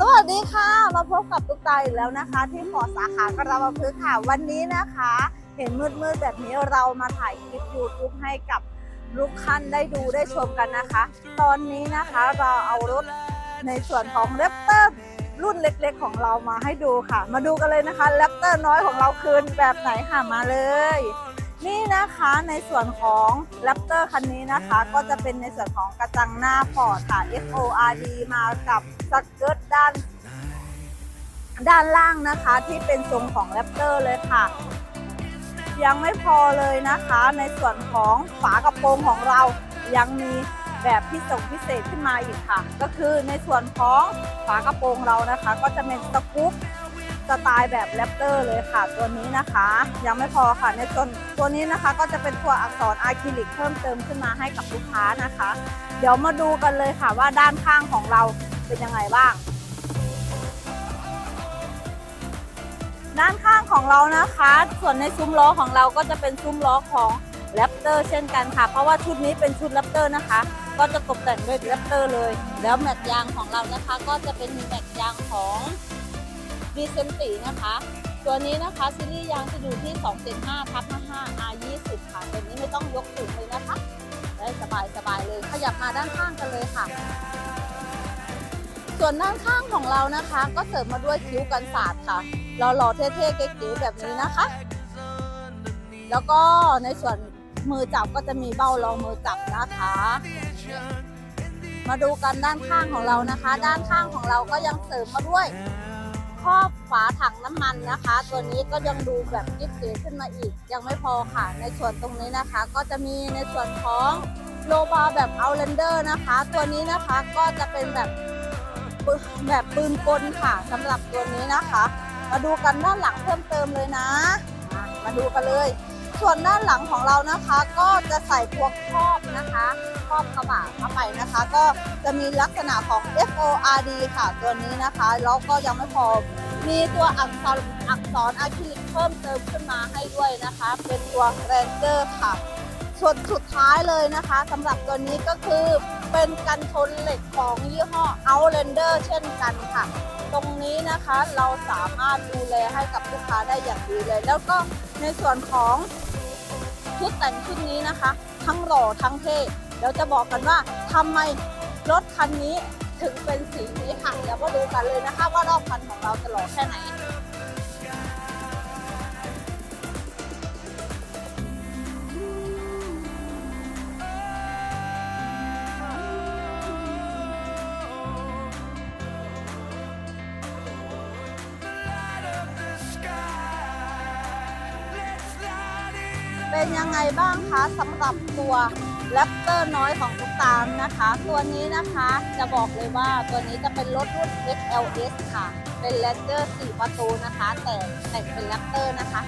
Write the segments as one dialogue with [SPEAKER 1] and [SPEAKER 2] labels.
[SPEAKER 1] สวัสดีค่ะ มาพบกับตุ๊กตาอีกแล้วนะคะ ที่ฟอสาขากระบะพือค่ะวันนี้นะคะ เห็นมืดๆแบบนี้เรามาถ่ายคลิป YouTube ให้กับลูกคันได้ดูได้ชมกันนะคะ ตอนนี้นะคะเราเอารถในส่วนของแรปเตอร์รุ่นเล็กๆ ของเรามาให้ดูค่ะ มาดูกันเลยนะคะแรปเตอร์น้อยของเราคืนแบบไหนค่ะมาเลย นี่นะคะในส่วนของแรปเตอร์คันนี้นะคะ ก็จะเป็นในส่วนของกระจังหน้าฟอร์ดค่ะ FORD มากับสเกิร์ตด้าน ด้านล่างนะคะ ที่เป็นทรงของแรปเตอร์เลยค่ะ ยังไม่พอเลยนะคะ ในส่วนของฝากระโปรงของเรายังมีแบบพิเศษพิเศษขึ้นมาอีกค่ะ ก็คือในส่วนของฝากระโปรงเรานะคะ ก็จะเป็นสกู๊ป สไตล์แบบแรปเตอร์เลยค่ะ ตัวนี้นะคะ ยังไม่พอค่ะในส่วนตัวนี้นะคะก็จะเป็นตัวอักษรอะคริลิกเพิ่มเติมขึ้นมาให้กับลูกค้านะคะ เดี๋ยวมาดูกันเลยค่ะว่าด้านข้างของเราเป็นยังไงบ้าง ด้านข้างของเรานะคะ ส่วนในซุ้มล้อของเราก็จะเป็นซุ้มล้อของแรปเตอร์เช่นกันค่ะ เพราะว่าชุดนี้เป็นชุดแรปเตอร์นะคะ ก็จะตกแต่งด้วยแรปเตอร์เลย แล้วแม็กยางของเรานะคะ ก็จะเป็นแม็กยางของ ดีเซนตีนะคะ ตัวนี้นะคะซีรีส์ยางจะอยู่ที่ 275ทับ55 R20 ค่ะตัวนี้ไม่ต้องยกสูงเลยนะคะ ได้สบายสบายๆเลย ขยับมาด้านข้างกันเลยค่ะ ส่วนด้านข้างของเรานะคะ ก็เสริมมาด้วยคิ้วกันศาสตร์ค่ะหล่อๆเท่ๆเก๋ๆแบบนี้นะคะ แล้วก็ในส่วนมือจับก็จะมีเบ้ารองมือจับนะคะ มาดูกันด้านข้างของเรานะคะ ด้านข้างของเราก็ยังเสริมมาด้วย ครอบฝาถังน้ำมันนะคะ ตัวนี้ก็ยังดูแบบยิบเก๋ขึ้นมาอีก ยังไม่พอค่ะ ในส่วนตรงนี้นะคะ ก็จะมีในส่วนของโลบาแบบเอาเลนเดอร์นะคะ ตัวนี้นะคะก็จะเป็นแบบแบบปืนกลค่ะสำหรับตัวนี้นะคะ มาดูกันด้านหลังเพิ่มเติมเลยนะ มาดูกันเลย ส่วนด้านหลังของเรานะคะ ก็จะใส่พวกครอบนะคะครอบกระบะเข้าไปนะคะ ก็จะมีลักษณะของ FORD ค่ะตัวนี้นะคะแล้วก็ยังไม่พอมีตัวอักษรอักษรอะคริลิกเพิ่มเติมขึ้นมาให้ด้วยนะคะ เป็นตัว Ranger ค่ะ ส่วนสุดท้ายเลยนะคะสำหรับตัวนี้ก็คือเป็นกันชนเหล็กของยี่ห้อ Outlander เช่นกันค่ะ ตรงนี้นะคะเราสามารถดูแลให้กับลูกค้าได้อย่างดีเลย แล้วก็ในส่วนของชุดแต่งชุดนี้นะคะ ทั้งหล่อทั้งเท่เดี๋ยวจะบอกกันว่าทำไมรถคันนี้ถึงเป็นสีนี้ค่ะเดี๋ยวก็ดูกันเลยนะคะว่ารอบคันของเราจะหล่อแค่ไหน เป็นยังไงบ้างคะสำหรับตัวแรปเตอร์น้อยของทุกตามนะคะ ตัวนี้นะคะจะบอกเลยว่าตัวนี้จะเป็นรถรุ่น XLS ค่ะ เป็นแรปเตอร์4ประตูนะคะ แต่แต่งเป็นแรปเตอร์นะคะ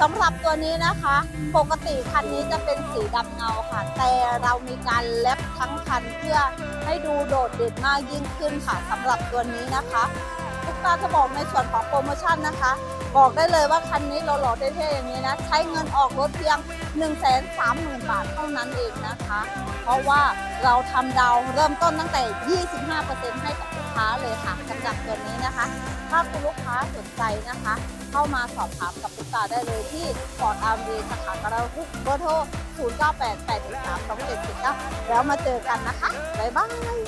[SPEAKER 1] สำหรับตัวนี้นะคะ ปกติคันนี้จะเป็นสีดำเงาค่ะ แต่เรามีการแรปทั้งคันเพื่อให้ดูโดดเด่นมากยิ่งขึ้นค่ะสำหรับตัวนี้นะคะทุกตาจะบอกในส่วนของโปรโมชั่นนะคะ บอกได้เลยว่าคันนี้เราหล่อเท่ๆอย่างนี้นะ ใช้เงินออกรถเพียง 1 3 0 0 0 0 บาทเท่านั้นเองนะคะ เพราะว่าเราทำดาวเริ่มต้นตั้งแต่ 25%ให้กับลูกค้าเลยค่ะสำหรับตัวนี้นะคะ ถ้าคุณลูกค้าสนใจนะคะ เข้ามาสอบถามกับลูกค้าได้เลยที่ฟอร์ดอาร์มีสาขากระทุกเบอร์โทร 0988132749 แล้วมาเจอกันนะคะ บ๊ายบาย